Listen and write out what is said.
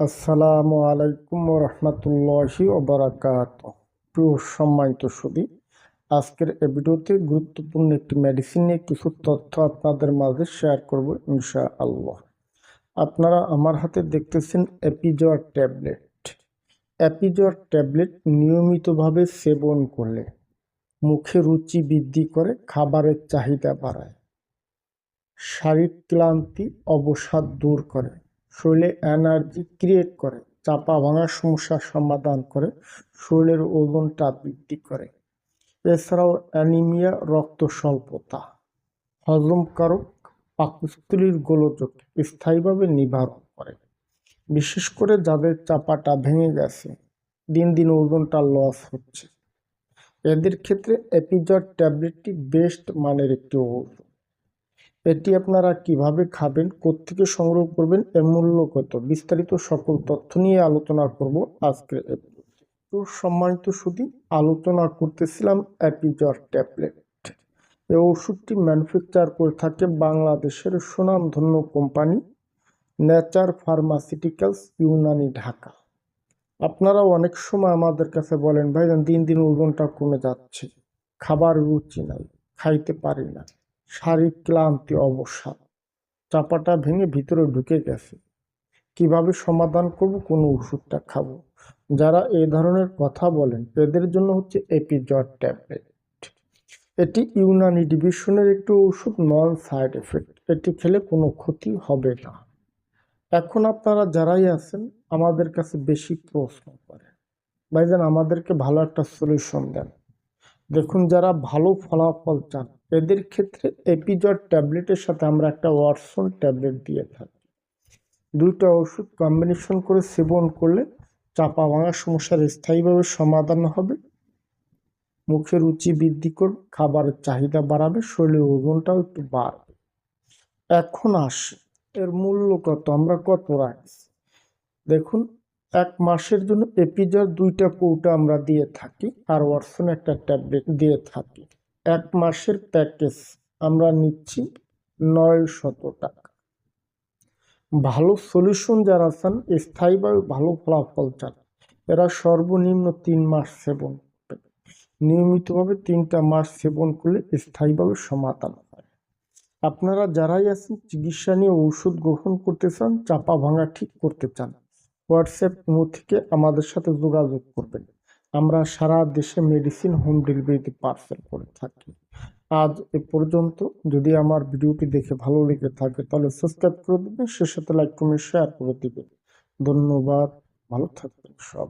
আসসালামু আলাইকুম রহমতুল্লাহি ওবরাকাত প্রিয় সম্মানিত সুদী আজকের এই ভিডিওতে গুরুত্বপূর্ণ একটি মেডিসিন নিয়ে কিছু তথ্য আপনাদের মাঝে শেয়ার করব ইনশা আল্লাহ আপনারা আমার হাতে দেখতেছেন অ্যাপিজর ট্যাবলেট অ্যাপিজর ট্যাবলেট নিয়মিতভাবে সেবন করলে মুখে রুচি বৃদ্ধি করে, খাবারের চাহিদা বাড়ায়, শারীরিক ক্লান্তি, অবসাদ দূর করে শরীরে এনার্জি ক্রিয়েট করে, চাপা ভাঙার সমস্যার সমাধান করে, শরীরের ওজনটা বৃদ্ধি করে। এছাড়াও অ্যানিমিয়া রক্ত স্বল্পতা হজমকারক পাকস্থলীর গোলযোগ স্থায়ীভাবে নিবারণ করে। বিশেষ করে যাদের চাপাটা ভেঙে গেছে, দিন দিন ওজনটা লস হচ্ছে। এদের ক্ষেত্রে এপিজড ট্যাবলেটটি বেস্ট মানের একটি ওষুধ এটি আপনারা কীভাবে খাবেন, কোত্থেকে সংগ্রহ করবেন, এর মূল্য কত? বিস্তারিত সকল তথ্য নিয়ে আলোচনা করব আজকের তো সম্মানিত শুধু আলোচনা করতেছিলাম অ্যাপিজর ট্যাবলেট এই ওষুধটি ম্যানুফ্যাকচার করে থাকে বাংলাদেশের সুনামধন্য company nature pharmaceuticals Unani, Dhaka. আপনারাও অনেক সময় আমাদের কাছে বলেন ভাই দিন দিন ওজনটা কমে যাচ্ছে। খাবার রুচি নাই, খাইতে পারি না। শারীরিক ক্লান্তি অবসাদ চাপাটা ভেঙে ভিতরে ঢুকে গেছে। কীভাবে সমাধান করব, কোন ওষুধটা খাব? যারা এই ধরনের কথা বলেন, এদের জন্য হচ্ছে এপিজড ট্যাবলেট। এটি ইউনানি ডিভিশনের একটি ওষুধ নন সাইড এফেক্ট। এটি খেলে কোনো ক্ষতি হবে না। এখন আপনারা যারাই আছেন, আমাদের কাছে বেশি প্রশ্ন করেন। ভাইজান, আমাদেরকে ভালো একটা সলিউশন দেন। দেখুন, যারা ভালো ফলাফল চান, এদের ক্ষেত্রে এপিজড ট্যাবলেটের সাথে আমরা একটা ওয়াটসন ট্যাবলেট দিয়ে থাকি। দুইটা ওষুধ কম্বিনেশন করে সেবন করলে চাপা ভাঙার সমস্যার স্থায়ীভাবে সমাধান হবে। মুখে রুচি বৃদ্ধি করবে, খাবারের চাহিদা বাড়াবে, শরীরের ওজনটাও একটু বাড়বে। এখন আসে, এর মূল্য কত আমরা কত রাখছি দেখুন এক মাসের জন্য এপিজার দুইটা কৌটা আমরা দিয়ে থাকি, আর ওয়াটসন একটা ট্যাবলেট দিয়ে থাকি। এক মাসের প্যাকেজ আমরা নিচ্ছি নয় শত টাকা। ভালো সলিউশন যারা চান স্থায়ীভাবে ভালো ফলাফল চান, এরা সর্বনিম্ন তিন মাস সেবন নিয়মিতভাবে তিনটা মাস সেবন করলে স্থায়ীভাবে সমাধান হয়। আপনারা যারাই আছেন, চিকিৎসা নিয়ে ঔষধ গ্রহণ করতে চান, চাপা ভাঙা ঠিক করতে চান হোয়াটসঅ্যাপ ইমো থেকে আমাদের সাথে যোগাযোগ করবেন। আমরা সারা দেশে মেডিসিন হোম ডেলিভারিতে পার্সেল করে থাকি। আজ এ পর্যন্ত। যদি আমার ভিডিওটি দেখে ভালো লেগে থাকে, তাহলে সাবস্ক্রাইব করে দেবেন, সে সাথে লাইক কমেন্ট শেয়ার করে দেবেন। ধন্যবাদ। ভালো থাকবেন সব